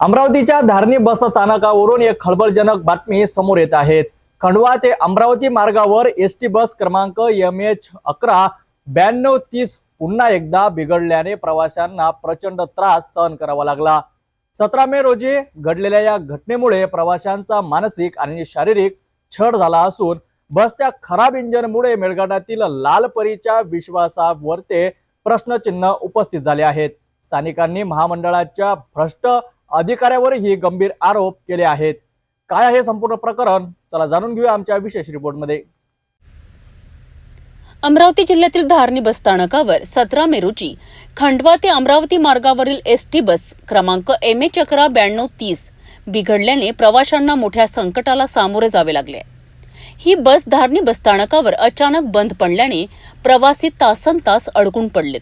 अमरावतीच्या धारणी बस स्थानकावरून एक खळबळजनक बातमी समोर येत आहेत खंडवा ते अमरावती मार्गावर एस टी बस क्रमांक एम एच अकरा ब्याण्णव तीस पुन्हा एकदा बिघडल्याने प्रवाशांना प्रचंड त्रास सहन करावा लागला. सतरा मे रोजी घडलेल्या या घटनेमुळे प्रवाशांचा मानसिक आणि शारीरिक छळ झाला असून बसच्या खराब इंजिनमुळे मेळघाटातील लालपरीच्या विश्वासावरते प्रश्नचिन्ह उपस्थित झाले आहेत. स्थानिकांनी महामंडळाच्या भ्रष्ट अधिकाऱ्यावरही गंभीर आरोप केले आहेत. काय आहे संपूर्ण प्रकरण? चला जाणून घेऊया आमच्या विशेष रिपोर्टमध्ये. अमरावती जिल्ह्यातील धारणी बस स्थानकावर सतरा मे रोजी खंडवा ते अमरावती मार्गावरील एस टी बस क्रमांक एम एच अकरा ब्याण्णव तीस बिघडल्याने प्रवाशांना मोठ्या संकटाला सामोरे जावे लागले. ही बस धारणी बसस्थानकावर अचानक बंद पडल्याने प्रवासी तासन तास अडकून पडलेत.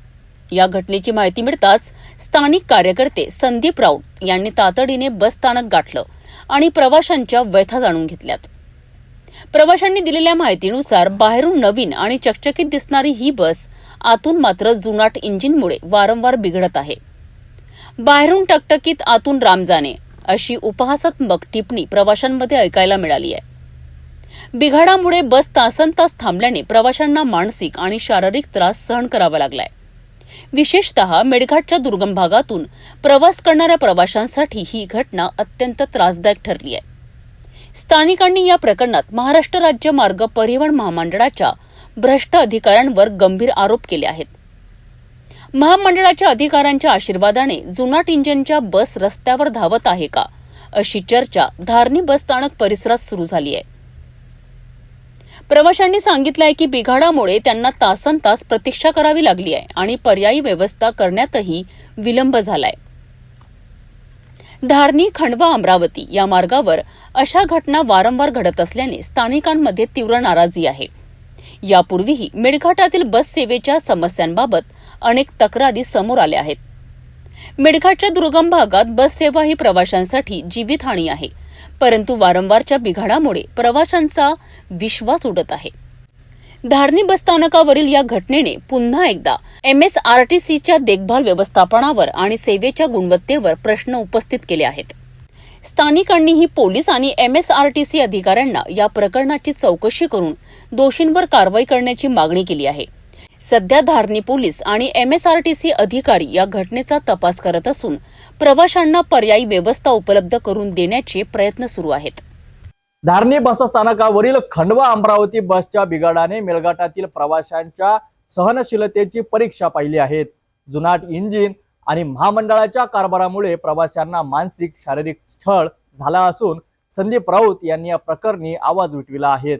या घटनेची माहिती मिळताच स्थानिक कार्यकर्ते संदीप राऊत यांनी तातडीने बस स्थानक गाठलं आणि प्रवाशांच्या व्यथा जाणून घेतल्यात. प्रवाशांनी दिलेल्या माहितीनुसार बाहेरून नवीन आणि चकचकीत दिसणारी ही बस आतून मात्र जुनाट इंजिनमुळे वारंवार बिघडत आहे. बाहेरून टकटकीत आतून राम जाणे अशी उपहासात्मक टिप्पणी प्रवाशांमध्ये ऐकायला मिळाली आहे. बिघाडामुळे बस तासन तास थांबल्याने प्रवाशांना मानसिक आणि शारीरिक त्रास सहन करावा लागलाय. विशेषतः मेडघाटच्या दुर्गम भागातून प्रवास करणाऱ्या प्रवाशांसाठी ही घटना अत्यंत त्रासदायक ठरली आहे. स्थानिकांनी या प्रकरणात महाराष्ट्र राज्य मार्ग परिवहन महामंडळाच्या भ्रष्ट अधिकाऱ्यांवर गंभीर आरोप केले आहेत. महामंडळाच्या अधिकाऱ्यांच्या आशीर्वादाने जुनाट इंजिनच्या बस रस्त्यावर धावत आहे का अशी चर्चा धारणी बस स्थानक परिसरात सुरू झाली आहे. प्रवाशांनी सांगितलंय की बिघाडामुळे त्यांना तासन तास प्रतीक्षा करावी लागली आहे आणि पर्यायी व्यवस्था करण्यातही विलंब झालाय. धारणी खंडवा अमरावती या मार्गावर अशा घटना वारंवार घडत असल्याने स्थानिकांमध्ये तीव्र नाराजी आहे. यापूर्वीही मेळघाटातील बस सेवेच्या समस्यांबाबत अनेक तक्रारी समोर आल्या आहेत. मेळघाटच्या दुर्गम भागात बस सेवा ही प्रवाशांसाठी जीवितहानी आहे. परंतु वारंवारच्या बिघाडामुळे प्रवाशांचा विश्वास उडत आहे. धारणी बस स्थानकावरील या घटनेने पुन्हा एकदा एम एस आर टी सीच्या देखभाल व्यवस्थापनावर आणि सेवेच्या गुणवत्तेवर प्रश्न उपस्थित केले आहेत. स्थानिकांनीही पोलीस आणि M S R T C अधिकाऱ्यांना या प्रकरणाची चौकशी करून दोषींवर कारवाई करण्याची मागणी केली आहे. सध्या धारणी पोलीस आणि M S R T C अधिकारी या घटनेचा तपास करत असून प्रवाशांना पर्यायी व्यवस्था उपलब्ध करून देण्याचे प्रयत्न सुरू आहेत. धारणी बस स्थानकावरील खंडवा अमरावती बसच्या बिघाडाने मेळघाटातील प्रवाशांच्या सहनशीलतेची परीक्षा पाहिली आहेत. जुनाट इंजिन आणि महामंडळाच्या कारभारामुळे प्रवाशांना मानसिक शारीरिक छळ झाला असून संदीप राऊत यांनी या प्रकरणी आवाज उठविला आहे.